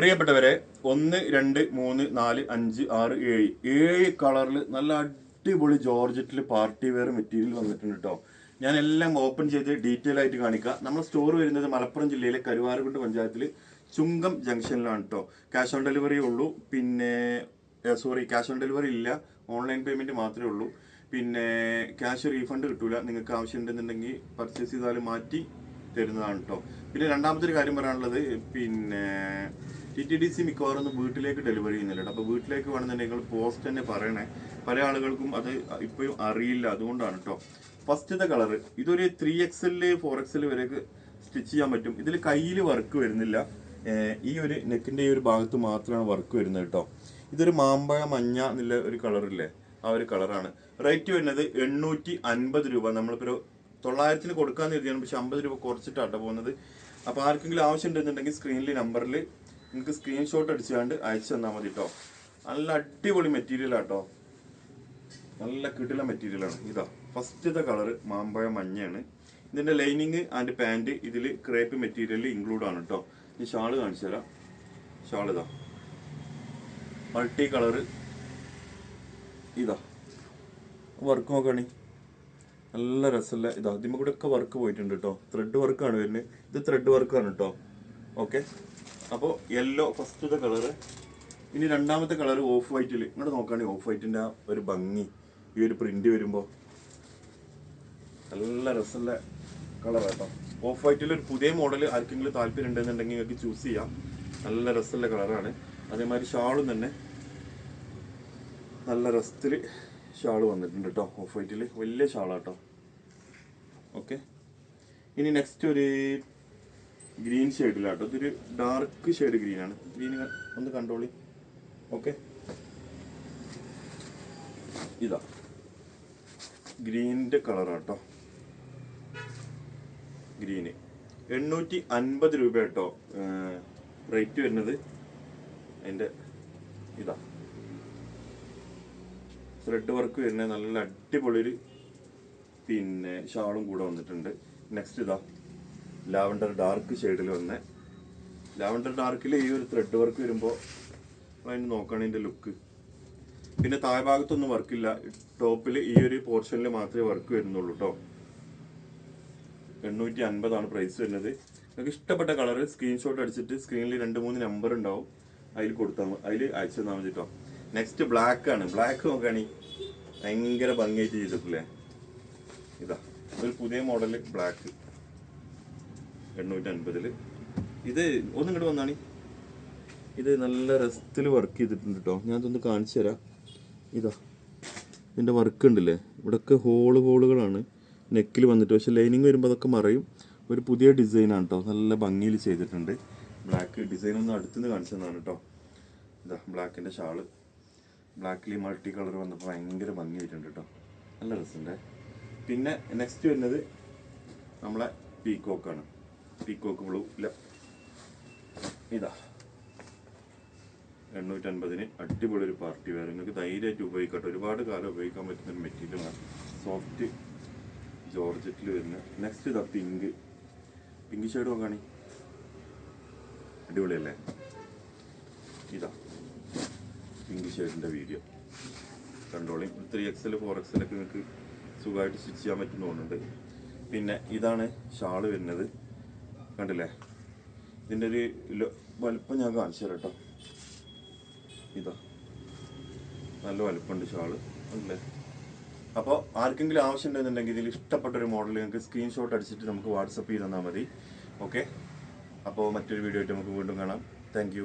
പ്രിയപ്പെട്ടവരെ ഒന്ന് രണ്ട് മൂന്ന് നാല് അഞ്ച് ആറ് ഏഴ്. ഏഴ് കളറിൽ നല്ല അടിപൊളി ജോർജറ്റിൽ പാർട്ടി വെയർ മെറ്റീരിയൽ വന്നിട്ടുണ്ട് കേട്ടോ ഞാൻ എല്ലാം ഓപ്പൺ ചെയ്ത് ഡീറ്റെയിൽ ആയിട്ട് കാണിക്കാം. നമ്മുടെ സ്റ്റോർ വരുന്നത് മലപ്പുറം ജില്ലയിലെ കരുവാരക്കുണ്ട് പഞ്ചായത്തിൽ ചുങ്കം ജംഗ്ഷനിലാണ് കേട്ടോ ക്യാഷ് ഓൺ ഡെലിവറി ഉള്ളൂ. പിന്നെ സോറി ക്യാഷ് ഓൺ ഡെലിവറി ഇല്ല. ഓൺലൈൻ പേയ്മെന്റ് മാത്രമേ ഉള്ളൂ. പിന്നെ ക്യാഷ് റീഫണ്ട് കിട്ടൂല. നിങ്ങൾക്ക് ആവശ്യമുണ്ടെന്നുണ്ടെങ്കിൽ പർച്ചേസ് ചെയ്താൽ മാറ്റി തരുന്നതാണ് കേട്ടോ പിന്നെ രണ്ടാമത്തെ ഒരു കാര്യം പറയാനുള്ളത് പിന്നെ ടി ടി ഡി സി മിക്കവാറും വീട്ടിലേക്ക് ഡെലിവറി ചെയ്യുന്നില്ല അപ്പോൾ വീട്ടിലേക്ക് വേണമെന്നുണ്ടെങ്കിൽ നിങ്ങൾ പോസ്റ്റ് തന്നെ പറയണേ. പല ആളുകൾക്കും അത് ഇപ്പോഴും അറിയില്ല അതുകൊണ്ടാണ് കേട്ടോ. ഫസ്റ്റത്തെ കളർ ഇതൊരു three X L four X L വരെയൊക്കെ സ്റ്റിച്ച് ചെയ്യാൻ പറ്റും. ഇതിൽ കയ്യിൽ വർക്ക് വരുന്നില്ല. ഈ ഒരു നെക്കിന്റെ ഈ ഒരു ഭാഗത്ത് മാത്രമാണ് വർക്ക് വരുന്നത് കേട്ടോ. ഇതൊരു മാമ്പഴ മഞ്ഞ എന്നുള്ള ഒരു കളറില്ലേ ആ ഒരു കളറാണ് റേറ്റ് വരുന്നത് എണ്ണൂറ്റി അൻപത് രൂപ. നമ്മളിപ്പോൾ തൊള്ളായിരത്തിന് കൊടുക്കാന്ന് കരുതിയാണ്. പക്ഷെ അമ്പത് രൂപ കുറച്ചിട്ടാട്ടോ പോകുന്നത്. അപ്പോൾ ആർക്കെങ്കിലും ആവശ്യം ഉണ്ടെന്നുണ്ടെങ്കിൽ സ്ക്രീനിൽ നമ്പറിൽ നിങ്ങൾക്ക് സ്ക്രീൻഷോട്ട് അടിച്ചുകൊണ്ട് അയച്ചു തന്നാൽ മതി കേട്ടോ നല്ല അടിപൊളി മെറ്റീരിയൽ ആട്ടോ. നല്ല കിടില മെറ്റീരിയലാണ് ഇതാ ഫസ്റ്റത്തെ കളർ മാമ്പഴ മഞ്ഞയാണ്. ഇതിന്റെ ലൈനിങ് ആൻഡ് പാന്റ് ഇതിൽ ക്രേപ്പ് മെറ്റീരിയൽ ഇൻക്ലൂഡ് ആണ് കേട്ടോ ഈ ഷാൾ കാണിച്ചു തരാം. ഷാൾ ഇതാ. മൾട്ടി കളറ് ഇതാ. വർക്ക് നോക്കണി. നല്ല രസമല്ല ഇതാ ഇതിമ്മ കൂടെ ഒക്കെ വർക്ക് പോയിട്ടുണ്ട് കേട്ടോ ത്രെഡ് വർക്കാണ് വരുന്നത്. ഇത് ത്രെഡ് വർക്കാണ് കേട്ടോ ഓക്കെ അപ്പോൾ യെല്ലോ ഫസ്റ്റത്തെ കളറ് ഇനി രണ്ടാമത്തെ കളർ ഓഫ് വൈറ്റിൽ ഇങ്ങോട്ട് നോക്കുകയാണെങ്കിൽ ഓഫ് വൈറ്റിന്റെ ഒരു ഭംഗി ഈ ഒരു പ്രിന്റ് വരുമ്പോൾ നല്ല രസമുള്ള കളർ കേട്ടോ ഓഫ് വൈറ്റിൽ ഒരു പുതിയ മോഡൽ ആർക്കെങ്കിലും താല്പര്യം ഉണ്ടെന്നുണ്ടെങ്കിൽ നിങ്ങൾക്ക് ചൂസ് ചെയ്യാം. നല്ല രസമുള്ള കളറാണ് അതേമാതിരി ഷാളും തന്നെ നല്ല രസത്തിൽ ഷാൾ വന്നിട്ടുണ്ട് കേട്ടോ ഓഫ് വൈറ്റിൽ വലിയ ഷാളാട്ടോ. ഓക്കെ ഇനി നെക്സ്റ്റ് ഒരു ഗ്രീൻ ഷെയ്ഡിലാട്ടോ. ഇതൊരു ഡാർക്ക് ഷെയ്ഡ് ഗ്രീൻ ആണ് ഗ്രീൻ ഒന്ന് കണ്ടോളി ഓക്കെ. ഇതാ. ഗ്രീനിന്റെ കളറാട്ടോ. ഗ്രീന്. എണ്ണൂറ്റി അൻപത് രൂപ കേട്ടോ റേറ്റ് വരുന്നത്. അതിന്റെ ഇതാ. ത്രെഡ് വർക്ക് വരുന്ന നല്ല അടിപൊളി ഒരു പിന്നെ ഷാളും കൂടെ വന്നിട്ടുണ്ട്. നെക്സ്റ്റ് ഇതാ. ലാവണ്ടർ ഡാർക്ക് ഷെയ്ഡിൽ വന്ന ലാവണ്ടർ ഡാർക്കിൽ ഈ ഒരു ത്രെഡ് വർക്ക് വരുമ്പോൾ അതിന് നോക്കുകയാണ് ഇതിന്റെ ലുക്ക് പിന്നെ താഴെ ഭാഗത്തൊന്നും വർക്കില്ല ടോപ്പിൽ ഈ ഒരു പോർഷനിൽ മാത്രമേ വർക്ക് വരുന്നുള്ളൂ കേട്ടോ എണ്ണൂറ്റി അൻപതാണ് പ്രൈസ് വരുന്നത്. നിങ്ങൾക്ക് ഇഷ്ടപ്പെട്ട കളർ സ്ക്രീൻഷോട്ട് അടിച്ചിട്ട് സ്ക്രീനിൽ രണ്ട് മൂന്ന് നമ്പർ ഉണ്ടാവും. അതിൽ കൊടുത്താൽ അതിൽ അയച്ചു തന്നാൽ മതി കേട്ടോ നെക്സ്റ്റ് ബ്ലാക്ക് ആണ്. ബ്ലാക്ക് നോക്കുകയാണെങ്കിൽ ഭയങ്കര ഭംഗിയായിട്ട് ചെയ്തിട്ടില്ലേ? ഇതാ. ഒരു പുതിയ മോഡൽ ബ്ലാക്ക് എണ്ണൂറ്റി അൻപതിൽ ഇത് ഒന്നും ഇങ്ങോട്ട് വന്നാണി. ഇത് നല്ല രസത്തിൽ വർക്ക് ചെയ്തിട്ടുണ്ട് കേട്ടോ ഞാൻ ഇതൊന്ന് കാണിച്ചു തരാം. ഇതാ ഇതിന്റെ വർക്ക് ഉണ്ടല്ലേ? ഇവിടെയൊക്കെ ഹോൾ ഹോളുകളാണ് നെക്കിൽ വന്നിട്ട്. പക്ഷെ ലൈനിങ് വരുമ്പോൾ അതൊക്കെ മറയും. ഒരു പുതിയ ഡിസൈനാണ് കേട്ടോ നല്ല ഭംഗിയിൽ ചെയ്തിട്ടുണ്ട്. ബ്ലാക്ക് ഡിസൈൻ ഒന്ന് അടുത്തുനിന്ന് കാണിച്ചു തന്നാണ് കേട്ടോ ഇതാ ബ്ലാക്കിന്റെ ഷാൾ. ബ്ലാക്കിൽ മൾട്ടി കളർ വന്നപ്പോൾ ഭയങ്കര ഭംഗിയായിട്ടുണ്ട് കേട്ടോ നല്ല രസമുണ്ട്. പിന്നെ നെക്സ്റ്റ് വരുന്നത് നമ്മളെ പീക്കോക്കാണ് പീക്കോക്ക് ബ്ലൂ ഇല്ല ഇതാ. എണ്ണൂറ്റൻപതിന് അടിപൊളി ഒരു പാർട്ടി വേറെ നിങ്ങൾക്ക് ധൈര്യമായിട്ട് ഉപയോഗിക്കട്ടെ. ഒരുപാട് കാലം ഉപയോഗിക്കാൻ പറ്റുന്ന ഒരു മെറ്റീരിയലാണ് സോഫ്റ്റ് ജോർജറ്റിൽ വരുന്ന. നെക്സ്റ്റ് ഇതാ പിങ്ക് പിങ്ക് ഷെയ്ഡ് നോക്കാണി. അടിപൊളിയല്ലേ? ഇതാ. പിങ്ക് ഷെയ്ഡിന്റെ വീഡിയോ കണ്ടോളി. ത്രീ എക്സൽ ഫോർ എക്സൽ ഒക്കെ നിങ്ങൾക്ക് സുഖമായിട്ട് സ്റ്റിച്ച് ചെയ്യാൻ തോന്നുന്നുണ്ട്. പിന്നെ ഇതാണ് ഷാൾ വരുന്നത്. കണ്ടില്ലേ? ഇതിന്റെ ഒരു വലുപ്പം ഞാൻ കാണിച്ചു തരാം കേട്ടോ ഇതാ. നല്ല വലുപ്പമുണ്ട് ഷാൾ. അല്ലേ? അപ്പോൾ ആർക്കെങ്കിലും ആവശ്യം ഉണ്ടെന്നുണ്ടെങ്കിൽ ഇതിൽ ഇഷ്ടപ്പെട്ട ഒരു മോഡൽ നിങ്ങൾക്ക് സ്ക്രീൻഷോട്ട് അടിച്ചിട്ട് നമുക്ക് വാട്സപ്പ് ചെയ്ത് തന്നാൽ മതി. ഓക്കെ? അപ്പോൾ മറ്റൊരു വീഡിയോ ആയിട്ട് നമുക്ക് വീണ്ടും കാണാം. താങ്ക്